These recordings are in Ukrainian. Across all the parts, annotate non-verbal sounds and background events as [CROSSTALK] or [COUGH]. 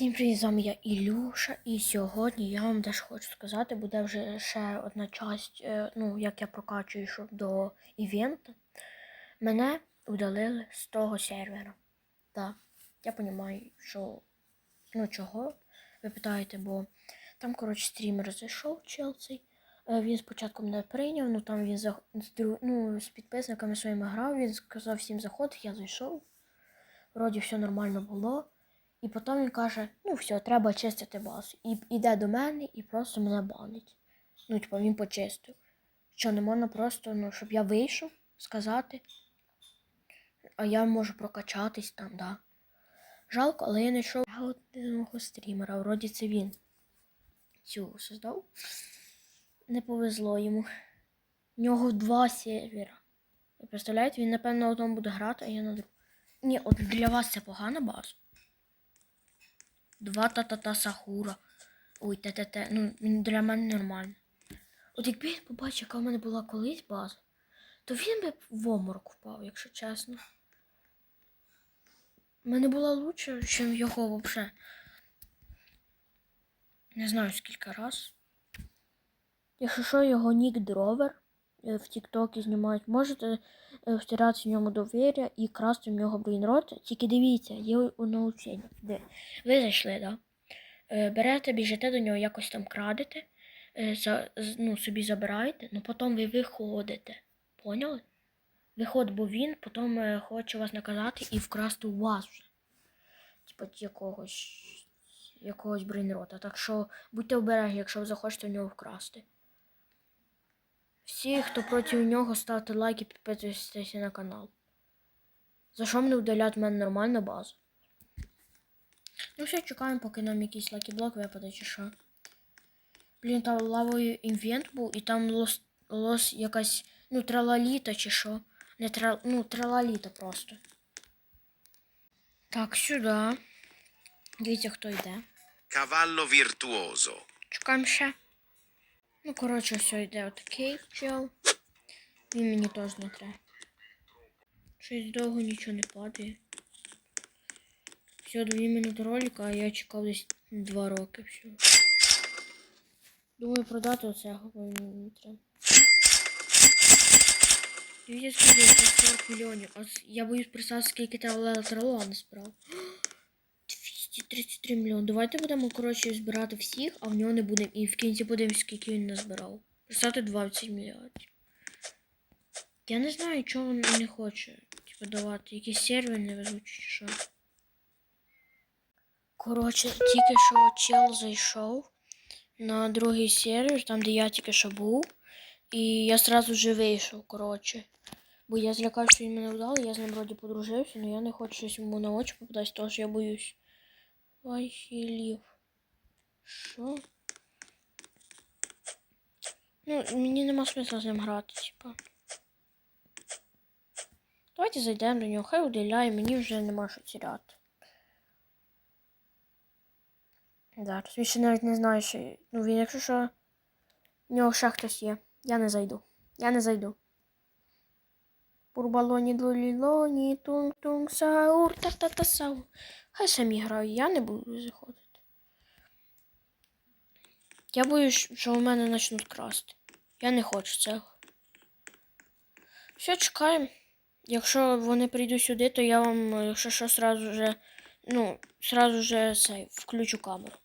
Всім привіт, з вами я Ілюша, і сьогодні я вам теж хочу сказати, буде вже ще одна часть, е, ну, як я прокачую щоб до івенту. Мене удалили з того сервера. Так, я розумію, що ну чого, ви питаєте, бо там, коротше, стрімер зайшов чел. Е, Він спочатку мене прийняв, ну там він за... ну, з підписниками своїми грав, він сказав всім заход, я зайшов. Вроді все нормально було. І потім він каже, ну все, треба чистити базу. І йде до мене і просто мене банить. Ну, типу, він почистив. Що не можна просто, ну, щоб я вийшов, сказати. А я можу прокачатись там, да. Жалко, але я не знайшов одного стрімера, вроді це він цю создав. Не повезло йому. В нього два сервера. Ви представляєте, він, напевно, на одному буде грати, а я на другому. Ні, от для вас це погана база. Два та-та-та Сахура. Ой, те-те-те. Ну, для мене нормально. От якби він побачив, яка в мене була колись база, то він би в оморок впав, якщо чесно. У мене була лучше, ніж його взагалі. Не знаю скільки раз. Якщо що, його нік дровер в Тіктокі знімають, можете е, втирати в ньому довір'я і красти в нього брейнрот. Тільки дивіться, є научення. Де? Ви зайшли, да? Е, Берете, біжите до нього, якось там крадете, е, ну, собі забираєте, ну потім ви виходите. Поняли? Виход, бо він потім е, хоче вас наказати і вкрасти у вас. Типа якогось якогось брейнрота. Так що будьте обережні, якщо ви захочете в нього вкрасти. Всі, хто проти нього, ставте лайки, підписуйтесь на канал. За що мене удалять в мене нормальна база? Ну все, чекаємо, поки нам якийсь лакіблок випаде чи що. Блін, там лавою інвент був, і там лос, лос якась, ну, тралаліта чи що. Не тра, ну, тралаліта просто. Так, сюди. Дивіться, хто йде. Cavallo virtuoso. Чекаємо ще. Ну, коротше, все йде отакий чел. Він мені теж не треба. Щось довго нічого не падає. Все, 2 минути ролика, а я чекав десь 2 роки всього. Думаю, продати мені не треба. Дивіться, скільки я 40 мільйонів. А я боюсь представити, скільки Лела Тролла не збирав. 233 мільйони. Давайте будемо, коротше, збирати всіх, а в нього не буде. І в кінці подивимось, скільки він назбирав. Представте 20 мільярдів. Я не знаю, чого він не хоче типу, давати. Якийсь сервер не везуть чи що. Коротше, тільки що чел зайшов на другий сервер, там де я тільки що був. І я сразу же вийшов, коротше. Бо я злякався, що він мене вдав, я з ним вроді подружився, але я не хочу щось йому на очі попадати, тому що я боюсь. Вахілів. Що? Ну, мені нема смисла з ним грати, типа. Давайте зайдемо до нього, хай удаляє, мені вже нема що тіряти. Да, він ще навіть не знає, що. Ну він, якщо що, в нього ще хтось є. Я не зайду. Я не зайду. Бурбалоні дулілоні, тунг-тунг, саур, та-та-та саур. Хай самі грають, я не буду заходити. Я боюсь, що у мене почнуть красти. Я не хочу цього. Все, чекаємо. Якщо вони прийдуть сюди, то я вам, е, якщо що, сразу же, ну, сразу же цей, включу камеру.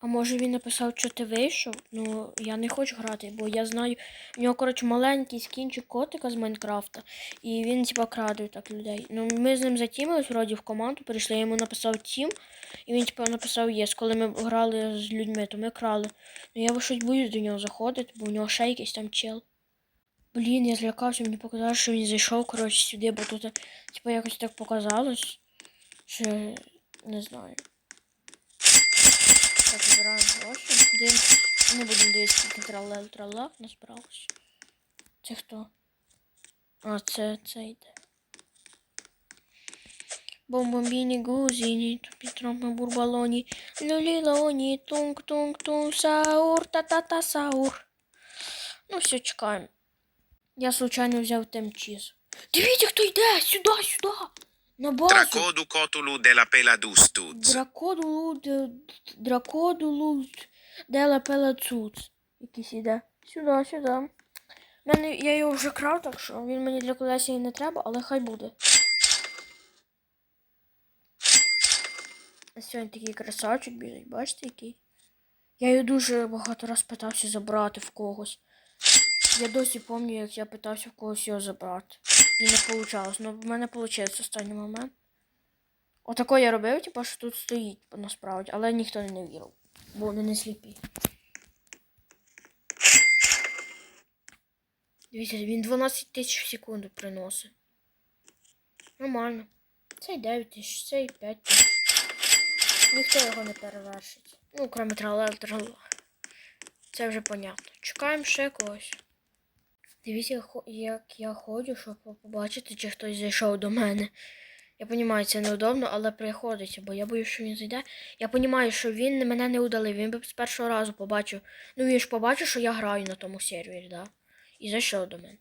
А може він написав, що ти вийшов? Ну, я не хочу грати, бо я знаю. У нього, коротше, маленький скінчик котика з Майнкрафта. І він, типа, краде так людей. Ну, ми з ним затімились, вроді, в команду прийшли, я йому написав тім, і він, типа, написав єс. Коли ми грали з людьми, то ми крали. Ну я щось боюсь до нього заходити, бо у нього ще якийсь там чел. Блін, я злякався, мені показали, що він зайшов, коротше, сюди, бо тут, типа, якось так показалось, що не знаю. Так, збираємо гроші. Дивимось. Не будемо дивитися, скільки тралел трала назбиралось. Це хто? А, це, це йде. Бомбомбіні, гузіні, тупітроми, бурбалоні, люлілоні, тунг-тунг-тунг, саур, та-та-та, саур. Ну, все, чекаємо. Я случайно взяв темчіз. Дивіться, хто йде! Сюди, сюди! На базу. Tracodu cotulu della peladustuz. Дракодулу д- дракодулу дела пелацуц. Якийсь іде. Сюди, сюди. Мене, я його вже крав, так що він мені для колесії не треба, але хай буде. Ось Сьогодні такий красавчик біжить, бачите який? Я його дуже багато раз питався забрати в когось. Я досі пам'ятаю, як я питався в когось його забрати. І не вийшло. Ну, в мене вийшло останній момент. Отако я робив, типу, що тут стоїть насправді, але ніхто не вірив, бо вони не сліпі. Дивіться, він 12 тисяч в секунду приносить. Нормально. Цей 9 тисяч, цей 5 тисяч. Ніхто його не перевершить. Ну, крім трале трала. Це вже понятно. Чекаємо ще когось. Дивіться, як я ходжу, щоб побачити, чи хтось зайшов до мене. Я розумію, це неудобно, але приходиться, бо я боюсь, що він зайде. Я розумію, що він мене не удалив. Він би з першого разу побачив. Ну він ж побачив, що я граю на тому сервері, да? І зайшов до мене.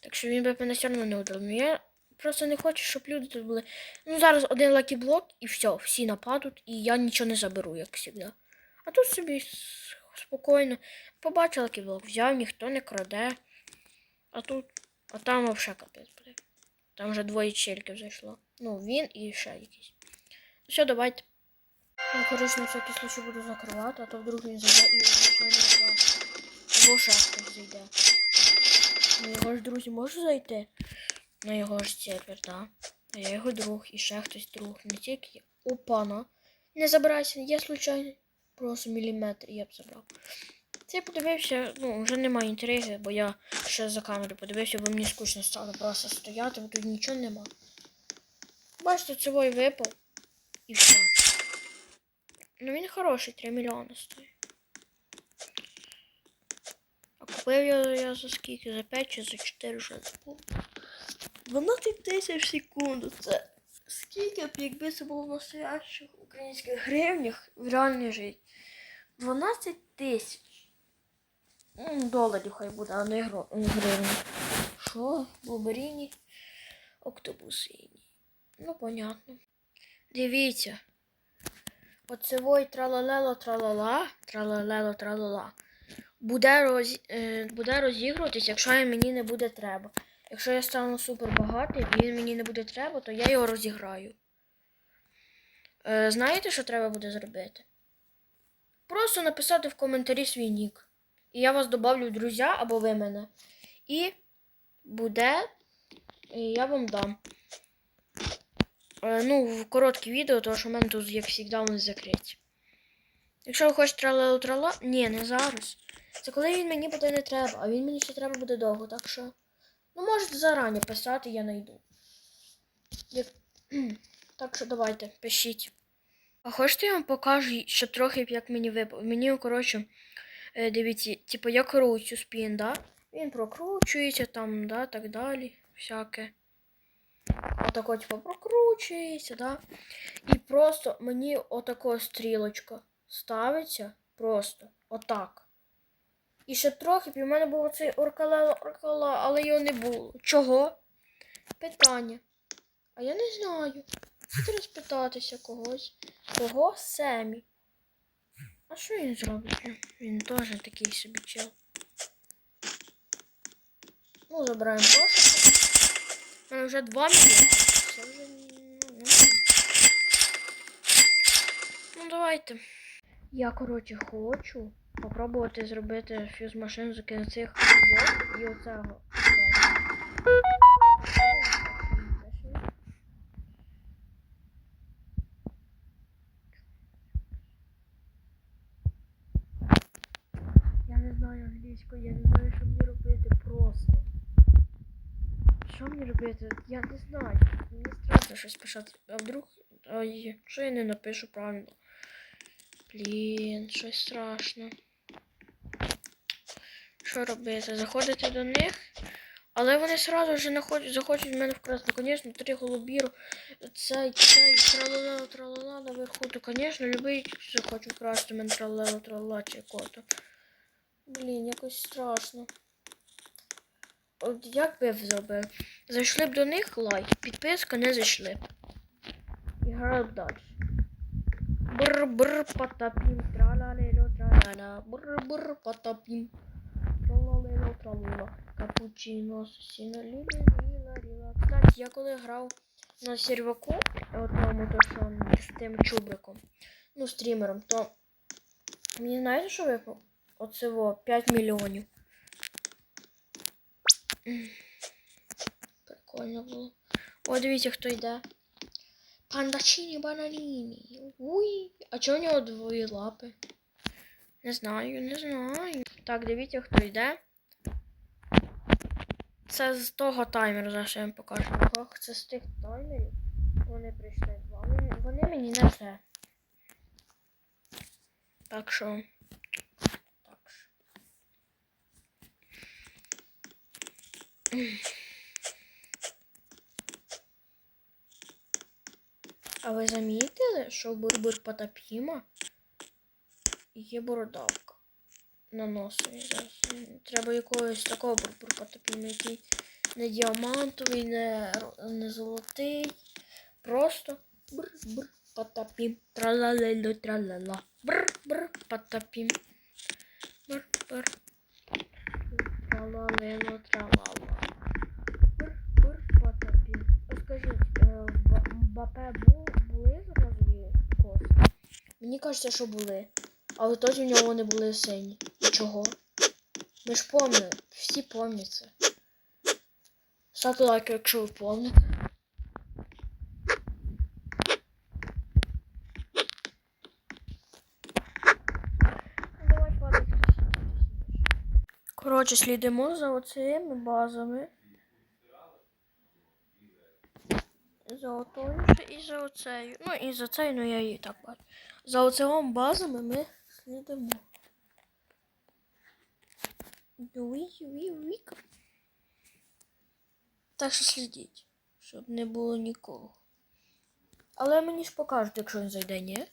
Так що він би мене все одно не удалив. Ну я просто не хочу, щоб люди тут були. Ну зараз один лакіблок і все, всі нападуть, і я нічого не заберу, як завжди. А тут собі спокійно. Побачив лакіблок, взяв, ніхто не краде. А тут. А там взагалі капець буде. Там вже двоє чельків зайшло. Ну, він і ще якийсь. Ну все, давайте. Я, коротше, на всякий случай буду закривати, а то вдруг він зайде і не закривати. Або ще хтось зайде. Ну його ж друзі можуть зайти? На його ж сервер, да. А я його друг і ще друг. Не тільки я. Опана. Не забирайся, я случайно. Просто міліметр я б забрав. Я подивився, ну, вже немає інтриги, бо я ще за камерою подивився, бо мені скучно стало просто стояти, бо тут нічого нема. Бачите, цивой випав і все. Ну він хороший, 3 мільйони стоїть. А купив я, я за скільки? За 5 чи за 4 вже забув. 12 тисяч в секунду. Це скільки б, якби це було в настоящих українських гривнях в реальній житті? 12 тисяч. Доларів хай буде, а не гривень. Що? Боберіні? Октобусині. Ну, понятно. Дивіться. Оцевой тралалело тралала, тралалело тралала. Буде, роз... е, буде розігруватись, якщо мені не буде треба. Якщо я стану супер багатий і він мені не буде треба, то я його розіграю. Е, знаєте, що треба буде зробити? Просто написати в коментарі свій нік. І я вас добавлю в друзі або ви мене. І буде. І я вам дам. Е, ну, в коротке відео, тому що в мене тут, як завжди, вони закриті. Якщо ви хочете тралелу трала, ні, не зараз. Це коли він мені буде не треба, а він мені ще треба буде довго, так що. Ну, можете зарані писати, я знайду. Як... Так що давайте, пишіть. А хочете я вам покажу, що трохи як мені випав. Мені, коротше, дивіться, типу, я кручу спін, да? Він прокручується там, да, так далі. Всяке. Отако, типу, прокручується, да? І просто мені отако стрілочка ставиться. Просто. Отак. І ще трохи, б в мене був оцей оркалела, оркала, але його не було. Чого? Питання. А я не знаю. Треба спитатися когось. Кого Семі? А що він зробить? Він теж такий собі чел. Ну, забираємо пошуку. У мене вже 2 мільйони. Це вже ну. Ну, давайте. Я, коротше, хочу попробувати зробити фюз машин з цих двох і оцього. Я не знаю англійську, я не знаю, що мені робити просто. Що мені робити? Я не знаю. Мені страшно щось писати. А вдруг. Ай, що я не напишу правильно? Блін, щось страшно. Що робити? Заходити до них. Але вони сразу вже находять, захочуть в мене вкрасти. Звісно, три голубіру. Цей, цей, тралала, тралала наверху. То, звісно, любий захоче вкрасти мене тралала, тралала чи кото. Блін, якось страшно. От як би зробив? Зайшли б до них лайк, підписка не зайшли. б. граємо далі. Бр-бр потопім, тра-ла-ле-ло, тра-ла-ла. Бр-бр потопім. Тра-ла-ле-ло, тра-ла-ла. Капучино, сіно, лі-лі-лі-ла-лі-ла. Кстати, я коли грав на серваку, одному то що з тим чубриком, ну, стрімером, то мені знаєте, що випав? Оцево 5 мільйонів. Прикольно було. О, дивіться, хто йде. Пандачині бананіні. Уй. А чого у нього двоє лапи? Не знаю, не знаю. Так, дивіться, хто йде. Це з того таймеру, зараз я вам покажу. Ох, це з тих таймерів. Вони прийшли. Вони, вони мені не все. Так що. Так що. А ви замітили, що Бурбур Потапіма є бородавка на зараз. Треба якогось такого Бурбур Потапіма, який не діамантовий, не, не золотий. Просто Бур-бур Потапім. Тра-ла-ле-ло, тра-ла-ла. Бур-бур Потапім. Бур-бур. Тра-ла-ле-ло, тра-ла-ла. Бур-бур Потапім. Скажіть, е, Мбапе бу- були розові коси? Мені кажеться, що були. Але тоді в нього вони були сині. Чого? Ми ж помнили, всі це. Ставте лайк, якщо ви хтось. Коротше, слідимо за оцими базами. За і за оцею. Ну і за цею, ну я її так бачу. За оцею базами ми слідимо. Так що слідіть, щоб не було нікого. Але мені ж покажуть, якщо він зайде, ні?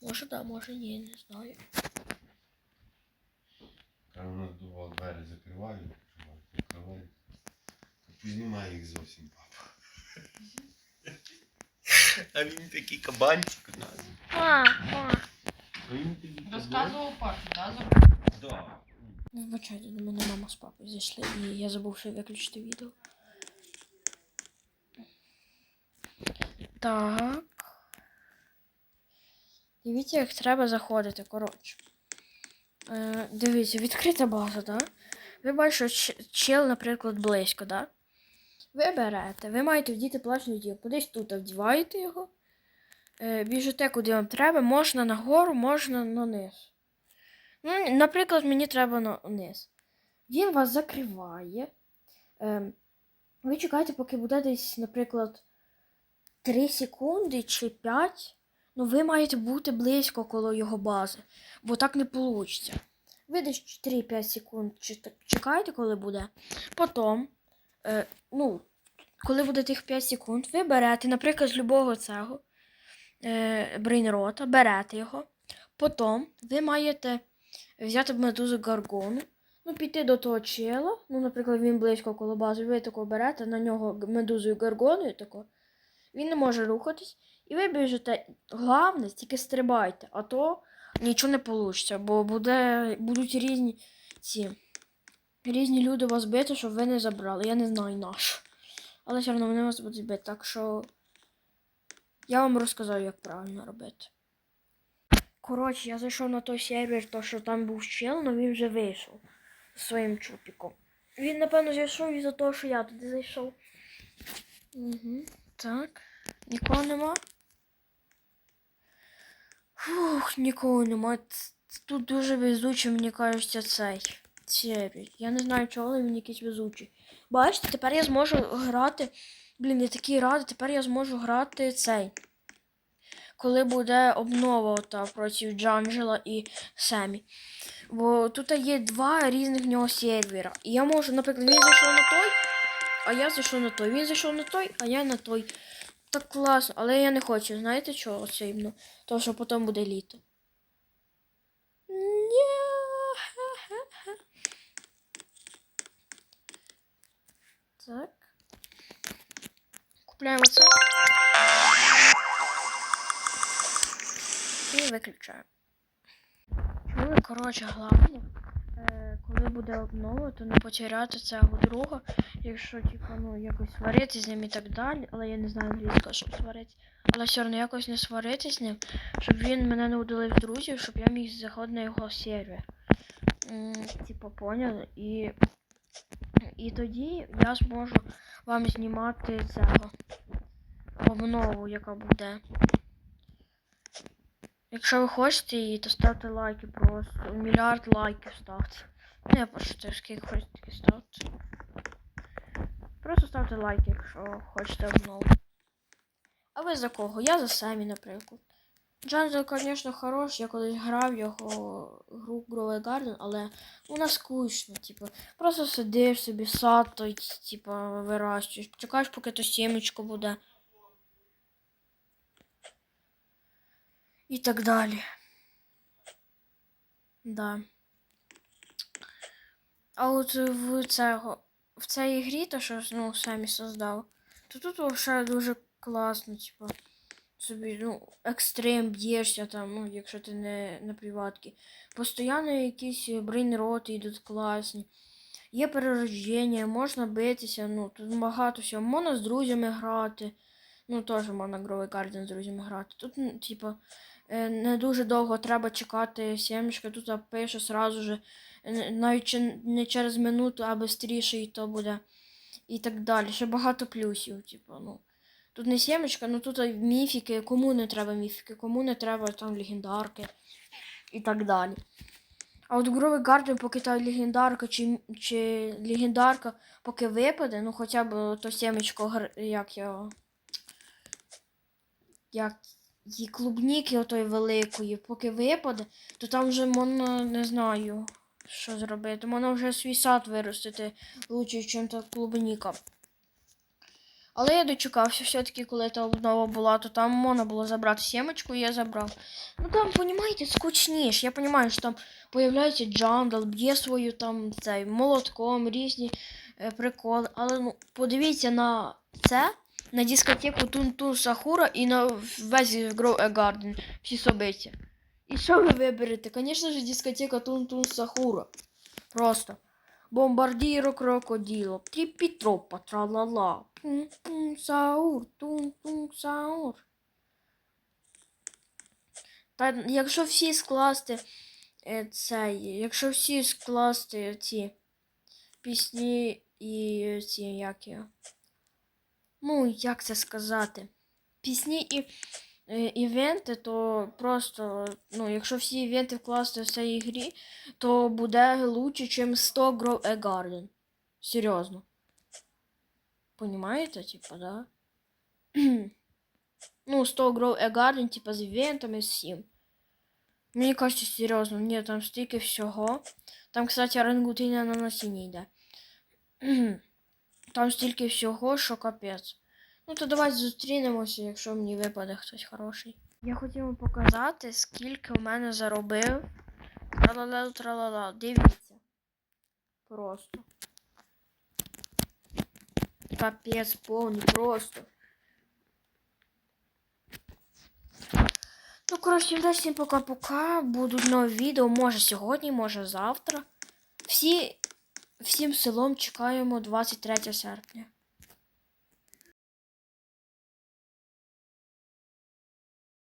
Може да, може ні, не знаю. Там у нас бувало двері закривають, відкривають. Піднімає їх зовсім. А він такий кабанчик у нас. А, він такий Розказував папі, да? за- кабанчик. Да. Вибачайте, до мене мама з папою зайшли, і я забув ще виключити відео. Так. Дивіться, як треба заходити, коротше. Е, дивіться, відкрита база, так? Ви бачите, що ч- чел, наприклад, близько, так? Ви берете, ви маєте вдіти плачну дію. Кудись тут вдіваєте його. Е, біжите, куди вам треба, можна нагору, можна наниз. Ну, наприклад, мені треба на низ. Він вас закриває. Ем, ви чекаєте, поки буде десь, наприклад, 3 секунди чи 5. Ну, ви маєте бути близько коло його бази, бо так не вийде. Ви десь 3-5 секунд чекаєте, коли буде. Потім, е, ну, коли буде тих 5 секунд, ви берете, наприклад, з любого цього е, брейнрота, берете його. Потім ви маєте взяти медузу гаргону, ну, піти до того чела, ну, наприклад, він близько коло бази, ви тако берете на нього медузою гаргоною тако, він не може рухатись, і ви біжите. Головне, тільки стрибайте, а то нічого не вийде, бо буде, будуть різні ці різні люди вас бити, щоб ви не забрали. Я не знаю наш. Але все одно вони вас будуть бити, так що я вам розказав, як правильно робити. Коротше, я зайшов на той сервер, то що там був чел, але він вже вийшов зі своїм чупіком. Він, напевно, зайшов із-за того, що я туди зайшов. Угу. Так. Нікого нема. Фух, нікого нема. Тут дуже везучий, мені кажеться, цей сервер. Я не знаю, чого, але він якийсь везучий. Бачите, тепер я зможу грати. Блін, я такий радий, тепер я зможу грати цей коли буде обнова та проти Джанджела і Семі. Бо тут є два різних в нього сервера. І я можу, наприклад, він зайшов на той, а я зайшов на той. Він зайшов на той, а я на той. Так класно, але я не хочу, знаєте чого іменно? Тому що потім буде літо. Так. Купляємо це. І виключаю. Ну коротше, головне, е, коли буде обнова, то не потеряти цього друга, якщо типу, ну, якось сваритися з ним і так далі, але я не знаю англійського, щоб сваритися. Але все одно якось не сваритися з ним, щоб він мене не удалив друзів, щоб я міг заходити на його сервер. М, Типу, поняли? І, і тоді я зможу вам знімати цього обнову, яка буде. Якщо ви хочете її, то ставте лайки просто. Мільярд лайків ставте. Ну, я пошутив, скільки хочете, ставте. Просто ставте лайки, якщо хочете обнову. А ви за кого? Я за Семі, наприклад. Джанзел, звісно, хорош, я колись грав його гру Growing Garden, але вона скучно, типу. Просто сидиш собі, сад той, типу, вирощуєш. Чекаєш, поки то сімечко буде. І так далі. Да. А от в цього, в цій грі, то що ну, самі создав, то тут вообще дуже класно, типу. Собі, ну, екстрем б'єшся там, ну, якщо ти не на приватки. Постоянно якісь брейнроти йдуть класні. Є перерождення, можна битися, ну, тут багато всього. Можна з друзями грати. Ну, теж можна Growing Garden з друзями грати. Тут, типу, е, не дуже довго треба чекати сімечка, тут пише сразу же, е, навіть не через минуту, а швидше і то буде. І так далі. Ще багато плюсів, типу, ну. Тут не сімечка, ну тут міфіки, кому не треба міфіки, кому не треба там легендарки і так далі. А от Growing Garden, поки та легендарка чи, чи легендарка поки випаде, ну хоча б то сімечко, як його. Як її клубніки отої великої, поки випаде, то там вже можна, не знаю, що зробити. Можна вже свій сад виростити лучше, ніж та клубніка. Але я дочекався все-таки, коли та обнова була, то там можна було забрати сімечку, і я забрав. Ну там, понімаєте, скучніше. Я розумію, що там появляється джандал, б'є свою там цей молотком, різні е, приколи. Але ну, подивіться на це, на дискотеку Тун-Тун Сахура і на весь Grow a Garden, всі собиті. І що ви виберете? Звісно ж, дискотека Тун-Тун Сахура. Просто. Бомбардіро крокоділо, тріпітропа, тралала. Тун-тун саур, тун-тун саур. Та якщо всі скласти е, цей, якщо всі скласти ці пісні і ці як його, Ну, як це сказати? Пісні і івенти, то просто, ну, якщо всі івенти вкласти в цій грі, то буде лучше, ніж 100 Grow a Garden. Серйозно. Понимаете, типа, да? [CLEARS THROAT] ну, 100 Grow a Garden, типа, з івентами, з всім. Мені кажется, серйозно, ні, там стільки всього. Там, кстати, орангутиня на насінні йде. [CLEARS THROAT] Там стільки всього, що капець. Ну то давайте зустрінемося, якщо мені випаде хтось хороший. Я хотів вам показати, скільки в мене заробив. Тралала, тралала. Дивіться. Просто. Капець повний, просто. Ну, коротше, всім пока-пока. Будуть нові відео, може сьогодні, може завтра. Всі, всім селом чекаємо 23 серпня.